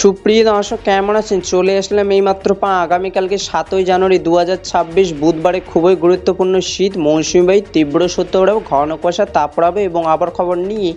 সুপ্রিয় দর্শক, কেমন আছেন? চলে আসলাম এইমাত্র পা। আগামীকালকে সাতই জানুয়ারি দু ছাব্বিশ বুধবারে খুবই গুরুত্বপূর্ণ শীত। মৌসুমিবাহী তীব্র সত্যপ্রবাহ ঘন কুয়াশা তাপড়াবে এবং আবার খবর নিয়ে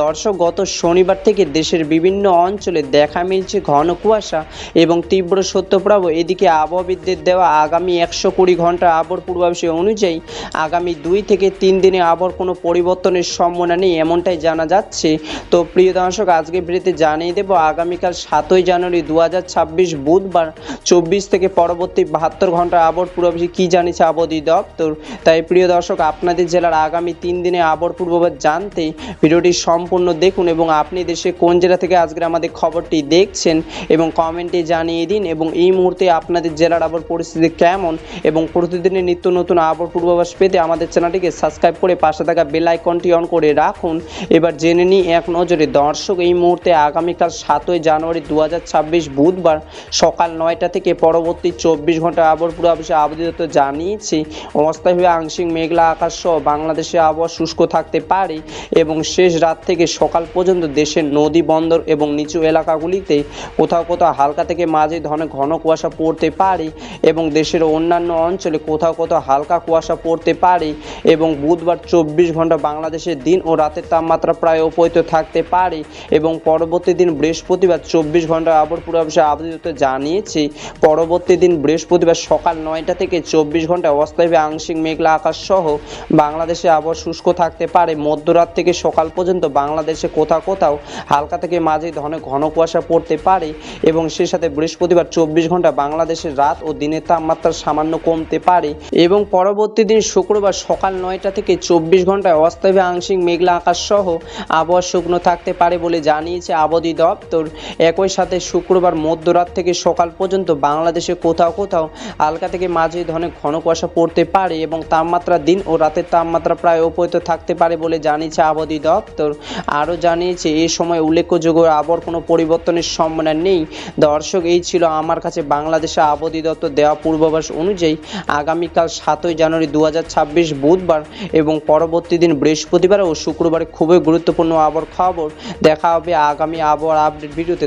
দর্শক, গত শনিবার থেকে দেশের বিভিন্ন অঞ্চলে দেখা মিলছে ঘন কুয়াশা এবং তীব্র সত্যপ্রবাহ এদিকে আবহাওয়াবিদদের দেওয়া আগামী একশো কুড়ি ঘণ্টা আবহাওয়ার পূর্বাভাস অনুযায়ী আগামী দুই থেকে তিন দিনে আবহাওয়ার কোনো পরিবর্তনের সম্ভাবনা নেই, এমনটাই জানা যাচ্ছে। তো প্রিয় দর্শক আজকে ভিডিওতে জানিয়ে দেবো, আগামীকাল সাতই জানুয়ারি দু হাজার ছাব্বিশ বুধবার চব্বিশ থেকে পরবর্তী বাহাত্তর ঘণ্টার আবহাওয়ার পূর্বাভাসে কী জানিয়েছে আবহাওয়া দপ্তর তাই প্রিয় দর্শক, আপনাদের জেলার আগামী তিন দিনে আবহাওয়ার পূর্বাভাস জানতে ভিডিওটি সম্পূর্ণ দেখুন এবং আপনি দেশে কোন জেলা থেকে আজকের আমাদের খবরটি দেখছেন এবং কমেন্টে জানিয়ে দিন এবং এই মুহূর্তে আপনাদের জেলার আবহাওয়ার পরিস্থিতি কেমন এবং প্রতিদিনের নিত্য নতুন আবহাওয়ার পূর্বাভাস পেতে আমাদের চ্যানেলটিকে সাবস্ক্রাইব করে পাশে থাকা বেল আইকনটি অন করে রাখুন। এবার জেনে নিই এক নজরে, দর্শক, এই মুহূর্তে আগামীকাল সাতই জানুয়ারি দু হাজার ছাব্বিশ বুধবার সকাল নয়টা থেকে পরবর্তী চব্বিশ ঘণ্টা আবহাওয়ার পূর্বাভাসে দপ্তর জানিয়েছে অস্থায়ীভাবে আংশিক মেঘলা আকাশ সহ বাংলাদেশে আবহাওয়া শুষ্ক থাকতে পারে এবং শেষ রাত থেকে সকাল পর্যন্ত দেশের নদী বন্দর এবং নিচু এলাকাগুলিতে কোথাও কোথাও হালকা থেকে মাঝে ধরনের ঘন কুয়াশা পড়তে পারে এবং দেশের অন্যান্য অঞ্চলে কোথাও কোথাও হালকা কুয়াশা পড়তে পারে এবং বুধবার চব্বিশ ঘণ্টা বাংলাদেশের দিন ও রাতের তাপমাত্রা প্রায় উপহিত থাকতে পারে এবং পরবর্তী দিন বৃহস্পতিবার চব্বিশ ঘণ্টা আবহাওয়ার পূর্বাভাসে দপ্তর জানিয়েছে। পরবর্তী দিন বৃহস্পতিবার সকাল নয়টা থেকে চব্বিশ ঘণ্টা অস্থায়ী আংশিক মেঘলা আকাশ সহ বাংলাদেশে আবহাওয়া শুষ্ক থাকতে পারে। মধ্যরাত থেকে সকাল পর্যন্ত বাংলাদেশে কোথাও কোথাও হালকা থেকে মাঝে ধনে ঘন কুয়াশা পড়তে পারে এবং সে সাথে বৃহস্পতিবার চব্বিশ ঘণ্টা বাংলাদেশের রাত ও দিনের তাপমাত্রা সামান্য কমতে পারে। এবং পরবর্তী দিন শুক্রবার সকাল নয়টা থেকে চব্বিশ ঘন্টায় অস্থায়ী আংশিক মেঘলা আকাশ সহ আবহাওয়া শুকনো থাকতে পারে বলে জানিয়েছে আবহাওয়া দপ্তর একই সাথে শুক্রবার মধ্যরাত থেকে সকাল পর্যন্ত বাংলাদেশে কোথাও কোথাও হালকা থেকে মাঝে ধরনের ঘন কুয়াশা পড়তে পারে এবং তাপমাত্রা দিন ও রাতের তাপমাত্রা প্রায় উপহিত থাকতে পারে বলে জানিয়েছে আবহাওয়া দপ্তর। আরও জানিয়েছে এই সময় উল্লেখযোগ্য আবহাওয়ার কোনো পরিবর্তনের সম্ভাবনা নেই। দর্শক, এই ছিল আমার কাছে বাংলাদেশে আবহাওয়া দপ্তর দেওয়া পূর্বাভাস অনুযায়ী আগামীকাল সাতই জানুয়ারি দু হাজার ছাব্বিশ বুধবার এবং পরবর্তী দিন বৃহস্পতিবার ও শুক্রবারে খুবই গুরুত্বপূর্ণ আবহাওয়ার খবর দেখা হবে আগামী আবহাওয়ার আপডেট ভিডিওতে।